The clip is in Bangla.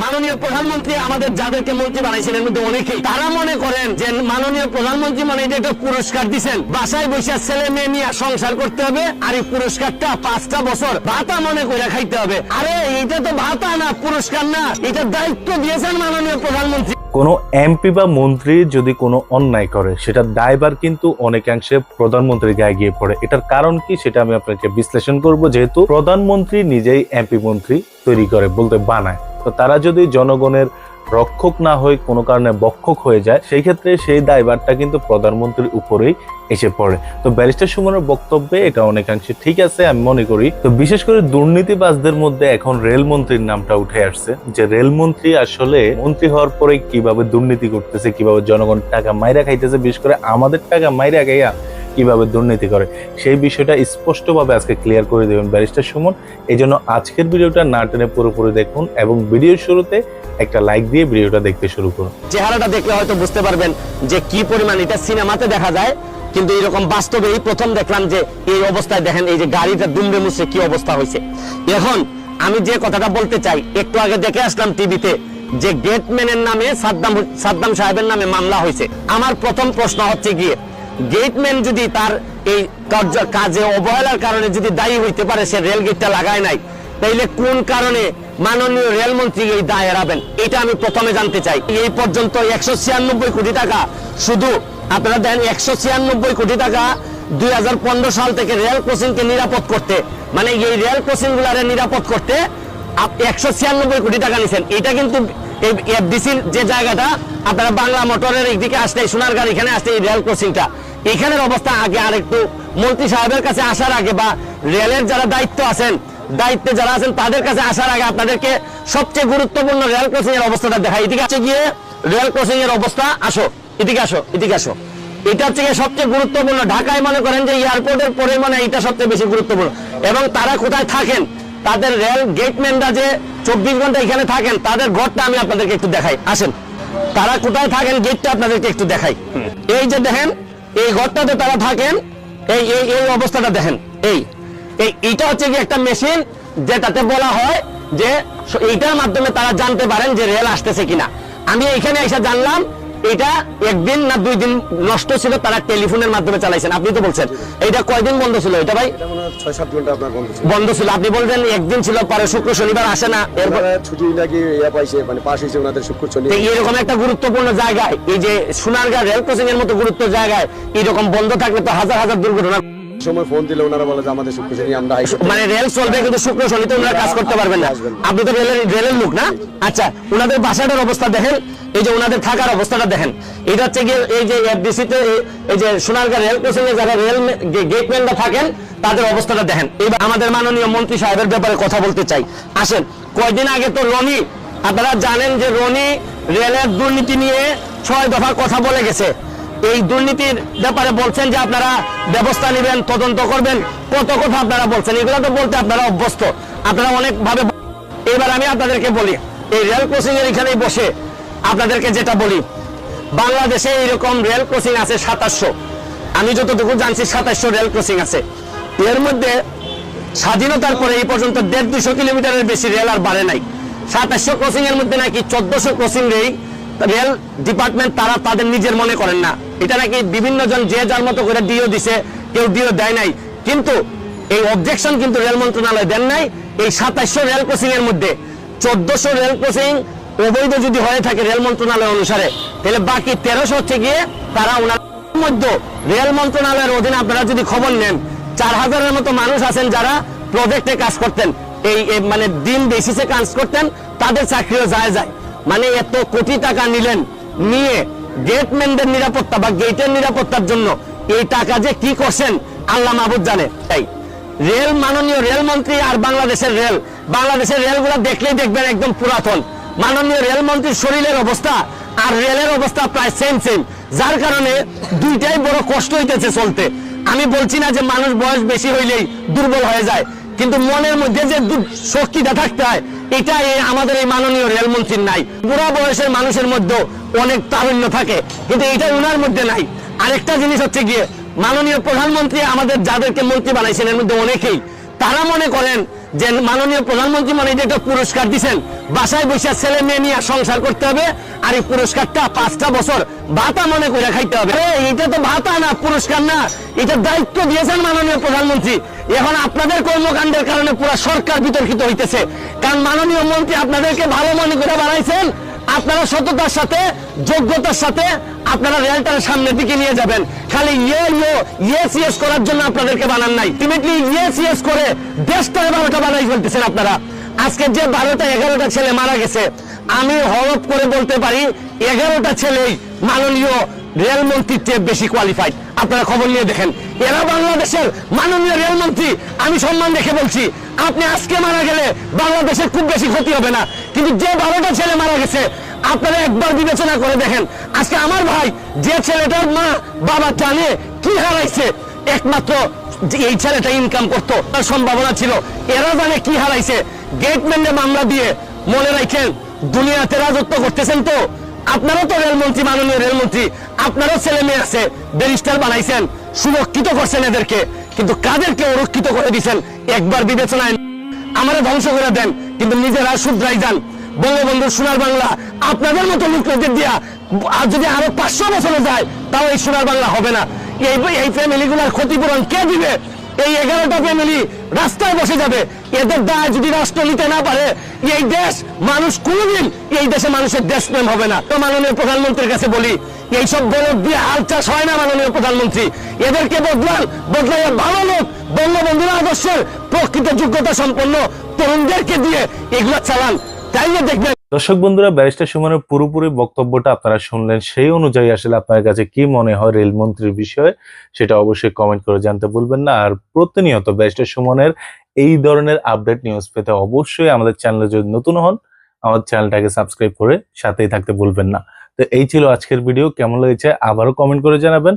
মাননীয় প্রধানমন্ত্রী আমাদের যাদেরকে মন্ত্রী বানাইছেন এর মধ্যে অনেকেই, তারা মনে করেন যে মাননীয় প্রধানমন্ত্রী মানে এটা একটা পুরস্কার দিছেন। বাসায় বসে ছেলে মেয়ে নিয়ে সংসার করতে হবে আর এই পুরস্কারটা পাঁচটা বছর ভাতা মনে করে খাইতে হবে। আরে এটা তো ভাতা না, পুরস্কার না, এটা দায়িত্ব দিয়েছেন মাননীয় প্রধানমন্ত্রী। কোনো এমপি বা মন্ত্রী যদি কোনো অন্যায় করে, সেটা দায়ভার কিন্তু অনেকাংশে প্রধানমন্ত্রীর গায়ে গিয়ে পড়ে। এটার কারণ কি সেটা আমি আপনাকে বিশ্লেষণ করব, যেহেতু প্রধানমন্ত্রী নিজেই এমপি মন্ত্রী তৈরি করে, বলতে বানায়। তো তারা যদি জনগণের রক্ষক না হয়ে কোনো কারণে বক্ষক হয়ে যায়, সেই ক্ষেত্রে সেই দায়ভারটা কিন্তু প্রধানমন্ত্রীর উপরেই এসে পড়ে। তো ব্যারিস্টার সুমনের বক্তব্যে এটা অনেকাংশে ঠিক আছে, আমি মনে করি। তো বিশেষ করে দুর্নীতিবাজদের মধ্যে এখন রেলমন্ত্রীর নামটা উঠে আসছে, যে রেলমন্ত্রী আসলে মন্ত্রী হওয়ার পরে কীভাবে দুর্নীতি করতেছে, কীভাবে জনগণ টাকা মাইরা খাইতেছে, বিশেষ করে আমাদের টাকা মাইরা খাইয়া কীভাবে দুর্নীতি করে, সেই বিষয়টা স্পষ্টভাবে আজকে ক্লিয়ার করে দেবেন ব্যারিস্টার সুমন। এই জন্য আজকের ভিডিওটা না টেনে পুরোপুরি দেখুন এবং ভিডিওর শুরুতে একটা লাইক দিয়ে ভিডিওটা দেখতে শুরু করুন। চেহারাটা দেখলে হয়তো বুঝতে পারবেন যে কি পরিমাণ এটা সিনেমাতে দেখা যায়, কিন্তু এরকম বাস্তবে এই প্রথম দেখলাম যে এই অবস্থায় দেখেন, এই যে গাড়িটা দুমড়ে মুছে কি অবস্থা হয়েছে। এখন আমি যে কথাটা বলতে চাই, একটু আগে দেখে আসলাম টিভিতে যে গেটম্যানের নামে সাদ্দাম সাদ্দাম সাহেবের নামে মামলা হয়েছে। আমার প্রথম প্রশ্ন হচ্ছে গিয়ে গেটম্যান যদি তার এই কাজে অবহেলার কারণে যদি দায়ী হইতে পারে, সে রেল গেটটা লাগায় নাই। তাইলে কোন কারণে মাননীয় রেলমন্ত্রী এই দায় এড়াবেন? এটা আমি প্রথমে জানতে চাই। এই পর্যন্ত একশো ছিয়ানব্বই কোটি টাকা শুধু, আপনারা দেন একশো ছিয়ানব্বই কোটি টাকা দুই হাজার পনেরো সাল থেকে রেল ক্রসিং কে নিরাপদ করতে। মানে এই রেল ক্রসিং গুলারে নিরাপদ করতে একশো ছিয়ানব্বই কোটি টাকা নিছেন। এটা কিন্তু এফডিসির যে জায়গাটা, আপনারা বাংলা মোটরের এইদিকে আসলে সোনারগাঁ এখানে আসলে এই রেল ক্রসিংটা। এখানের অবস্থা আগে আর একটু মন্ত্রী সাহেবের কাছে আসার আগে বা রেলের যারা দায়িত্ব আছেন দায়িত্বে যারা আছেন তাদের কাছে আসার আগে আপনাদেরকে সবচেয়ে গুরুত্বপূর্ণ রেল ক্রসিং এর অবস্থাটা দেখা এদিকে আছে গিয়ে রেল ক্রসিং এর অবস্থা আসো এদিকে আসো এদিকে আসো। এটা হচ্ছে সবচেয়ে গুরুত্বপূর্ণ। ঢাকায় মনে করেন যে এয়ারপোর্টের পরে মানে এটা সবচেয়ে বেশি গুরুত্বপূর্ণ। এবং তারা কোথায় থাকেন তাদের রেল গেটম্যানরা যে চব্বিশ ঘণ্টা এখানে থাকেন তাদের ঘরটা আমি আপনাদেরকে একটু দেখাই। আসেন তারা কোথায় থাকেন গেটটা আপনাদেরকে একটু দেখাই। এই যে দেখেন এই ঘরটাতে তারা থাকেন, এই এই এই অবস্থাটা দেখেন, এই এই, এটা হচ্ছে কি একটা মেশিন যেটাতে বলা হয় যে এইটার মাধ্যমে তারা জানতে পারেন যে রেল আসতেছে কিনা। আমি এইখানে এসে জানলাম এটা একদিন না দুই দিন নষ্ট ছিল তারা টেলিফোনের মাধ্যমে চালাইছেন। আপনি তো বলছেন। এটা কয়দিন বন্ধ ছিল এটা ভাই? ছয় সাত ঘণ্টা আপনার বন্ধ ছিল। বন্ধ ছিল। আপনি বলবেন একদিন ছিল পরে শুক্র শনিবার আসে না। এরপর ছুটি নাকি ইয়া পাইছে মানে পাশ হয়েছে ওনাদের শুক্র শনি এরকম একটা গুরুত্বপূর্ণ জায়গায় এই যে সোনারগাঁ রেল ক্রসিং এর মতো গুরুত্ব জায়গায় এরকম বন্ধ থাকলে তো হাজার হাজার দুর্ঘটনা সময় ফোন দিলে ওনারা বলে যে আমাদের শুক্র শনি আমরা মানে রেল চলবে কিন্তু শুক্র শনিতে ওনারা কাজ করতে পারবেন না। আপনি তো রেলের রেলের লোক না? আচ্ছা ওনাদের বাসাটার অবস্থা দেখেন এই যে ওনাদের থাকার অবস্থাটা দেখেন। এটা হচ্ছে গিয়ে এই যে এফডিসি তে এই- যে সোনারগাঁ রেল ক্রসিং এ যারা রেল গেটম্যানরা থাকেন তাদের অবস্থাটা দেখেন। এবার আমাদের মাননীয় মন্ত্রী সাহেবের ব্যাপারে কথা বলতে চাই। আসেন কয়দিন আগে তো রনি আপনারা জানেন যে রনি রেলের দুর্নীতি নিয়ে ছয় দফা কথা বলে গেছে। এই দুর্নীতির ব্যাপারে বলছেন যে আপনারা ব্যবস্থা নেবেন, তদন্ত করবেন। কত কথা আপনারা বলছেন, এগুলো তো বলতে আপনারা অভ্যস্ত। আপনারা অনেক ভাবে এবার আমি আপনাদেরকে বলি, এই রেল ক্রসিং এর এখানে বসে আপনাদেরকে যেটা বলি, বাংলাদেশে এরকম রেল ক্রসিং আছে সাতাশশো। আমি যতটুকু জানছি, সাতাশশো রেল ক্রসিং আছে। এর মধ্যে স্বাধীনতার পরে এই পর্যন্ত দেড় দুশো কিলোমিটারের বেশি রেল আর বাড়ে নাই। সাতাশশো ক্রসিং এর মধ্যে নাকি চোদ্দশো ক্রসিং রেই রেল ডিপার্টমেন্ট, তারা তাদের নিজের মনে করেন না। এটা নাকি বিভিন্ন জন যে যার মতো করে ডিও দিছে, কেউ ডিও দেয় নাই। কিন্তু এই অবজেকশন কিন্তু রেল মন্ত্রণালয় দেন নাই, এই সাতাশশো রেল ক্রসিং এর মধ্যে। চোদ্দশো রেল ক্রসিং অবৈধ যদি হয়ে থাকে রেল মন্ত্রণালয় অনুসারে, তাহলে বাকি তেরোশো হচ্ছে গিয়ে তারা ওনার মধ্যে রেল মন্ত্রণালয়ের অধীনে আপনারা যদি খবর নেন, চার হাজারের মতো মানুষ আছেন যারা প্রজেক্টে কাজ করতেন, এই এই মানে দিন বেসিসে কাজ করতেন, তাদের চাকরিও যায় যায়। মানে এত কোটি টাকা নিলেন নিয়ে গেটম্যানদের নিরাপত্তা বা গেটের নিরাপত্তার জন্য এই টাকা যে কি করছেন, আল্লাহ মাহবুদ জানে। তাই রেল মাননীয় রেল মন্ত্রী আর বাংলাদেশের রেল, বাংলাদেশের রেলগুলো দেখলেই দেখবেন একদম পুরাতন। মাননীয় রেল মন্ত্রীর শরীরের অবস্থা আর রেলের অবস্থা প্রায় সেম সেম যার কারণে দুইটাই বড় কষ্ট হইতেছে চলতে। আমি বলছি না যে মানুষ বয়স বেশি হইলেই দুর্বল হয়ে যায়, কিন্তু মনের মধ্যে যে শক্তিটা থাকতে হয় এটা আমাদের এই মাননীয় রেলমন্ত্রীর নাই। বুড়া বয়সের মানুষের মধ্যেও অনেক তারুণ্য থাকে, কিন্তু এটা উনার মধ্যে নাই। আরেকটা জিনিস হচ্ছে গিয়ে, মাননীয় প্রধানমন্ত্রী আমাদের যাদেরকে মন্ত্রী বানাইছেন, এর মধ্যে অনেকেই, তারা মনে করেন যে মাননীয় প্রধানমন্ত্রী মানে যে একটা পুরস্কার দিছেন, বাসায় বসে ছেলে মেয়ে নিয়ে সংসার করতে হবে, আর এই পুরস্কারটা পাঁচটা বছর ভাতা মনে করে খাইতে হবে। এটা তো ভাতা না, পুরস্কার না, এটা দায়িত্ব দিয়েছেন মাননীয় প্রধানমন্ত্রী। এখন আপনাদের কর্মকাণ্ডের কারণে পুরো সরকার বিতর্কিত হইতেছে। কারণ মাননীয় মন্ত্রী আপনাদেরকে ভালো মনে করে বানাইছেন। আপনারা সততার সাথে, যোগ্যতার সাথে আপনারা রেলটার সামনের দিকে নিয়ে যাবেন। খালি ইয়ে ইয়ে ইয়েস ইয়েস করার জন্য আপনাদেরকে বানান নাই। আলটিমেটলি ইয়েস ইয়েস করে দেশটা বারোটা বানাই ফেলতেছেন আপনারা। আজকে যে বারোটা, এগারোটা ছেলে মারা গেছে, আমি হরপ করে বলতে পারি, এগারোটা ছেলেই মাননীয় রেলমন্ত্রীর চেয়ে বেশি কোয়ালিফাইড আপনারা খবর নিয়ে দেখেন। এরা বাংলাদেশের মাননীয় রেলমন্ত্রী আমি সম্মান দেখে বলছি, আপনি আজকে মারা গেলে বাংলাদেশের খুব বেশি ক্ষতি হবে না। কিন্তু যে বারোটা ছেলে মারা গেছে, আপনারা একবার বিবেচনা করে দেখেন। আজকে আমার ভাই, যে ছেলেটার মা বাবা জানে কি হারাইছে। একমাত্র এই ছেলেটা ইনকাম করতো, তার সম্ভাবনা ছিল। এরা জানে কি হারাইছে। গেটম্যানে মামলা দিয়ে মনে রাখেন, দুনিয়াতে রাজত্ব করতেছেন তো। আপনারও তো রেলমন্ত্রী মাননীয় রেলমন্ত্রী আপনারও ছেলে মেয়ে আছে, ব্যারিস্টার বানাইছেন, সুরক্ষিত করছেন এদেরকে, কিন্তু কাদেরকে অরক্ষিত করে দিছেন, একবার বিবেচনায় আমারে ধ্বংস করে দেন, কিন্তু নিজেরা শুধরাই যান। বঙ্গবন্ধু সোনার বাংলা, আপনাদের মতো লোকদের দিয়া, আর যদি আরও পাঁচশো বছরে যায়, তাও এই সোনার বাংলা হবে না। এই এই ফ্যামিলিগুলোর ক্ষতিপূরণ কে দিবে? এই এগারোটা ফ্যামিলি রাস্তায় বসে যাবে। এদের দায় যদি রাষ্ট্র নিতে না পারে, এই দেশ মানুষ কোনোদিন, এই দেশে মানুষের দেশপ্রেম হবে না। তো মাননীয় প্রধানমন্ত্রীর কাছে বলি এইসব বলদ দিয়ে চাষ হয় না মাননীয় প্রধানমন্ত্রী। এদেরকে বদলান, বদলাইয়া ভালো লোক, বঙ্গবন্ধুর আদর্শের প্রকৃত যোগ্যতা সম্পন্ন তরুণদেরকে দিয়ে চালান। দেখবেন দর্শক বন্ধুরা, ব্যারিস্টার সুমনের পুরোপুরি বক্তব্যটা আপনারা শুনলেন। সেই অনুযায়ী আসলে আপনার কাছে কি মনে হয় রেলমন্ত্রীর বিষয়ে, সেটা অবশ্যই কমেন্ট করে জানতে ভুলবেন না। আর প্রতিনিয়ত ব্যারিস্টার সুমনের এই ধরনের আপডেট নিউজ পেতে অবশ্যই আমাদের চ্যানেলে যদি নতুন হন, আমাদের চ্যানেলটাকে সাবস্ক্রাইব করে সাথেই থাকতে ভুলবেন না। তো এই ছিল আজকের ভিডিও কেমন লেগেছে আবারও কমেন্ট করে জানাবেন।